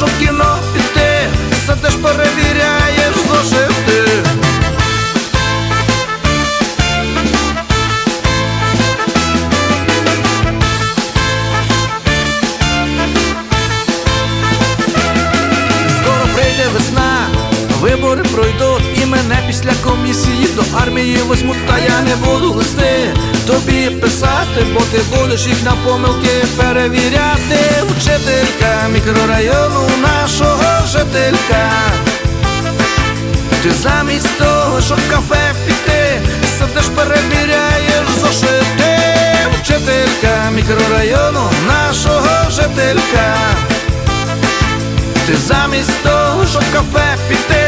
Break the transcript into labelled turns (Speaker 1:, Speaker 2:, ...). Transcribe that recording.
Speaker 1: щоб кіно піти, сидиш перевіряєш зошити. Скоро прийде весна, вибори пройдуть і мене після комісії до армії возьмуть, та я не буду листи тобі писати, бо ти будеш їх на помилки перевіряти. Вчителька мікрорайону жителька. Ти замість того, щоб в кафе піти, сидиш перевіряєш зошити. Вчителька мікрорайону нашого жителька. Ти замість того, щоб в кафе піти,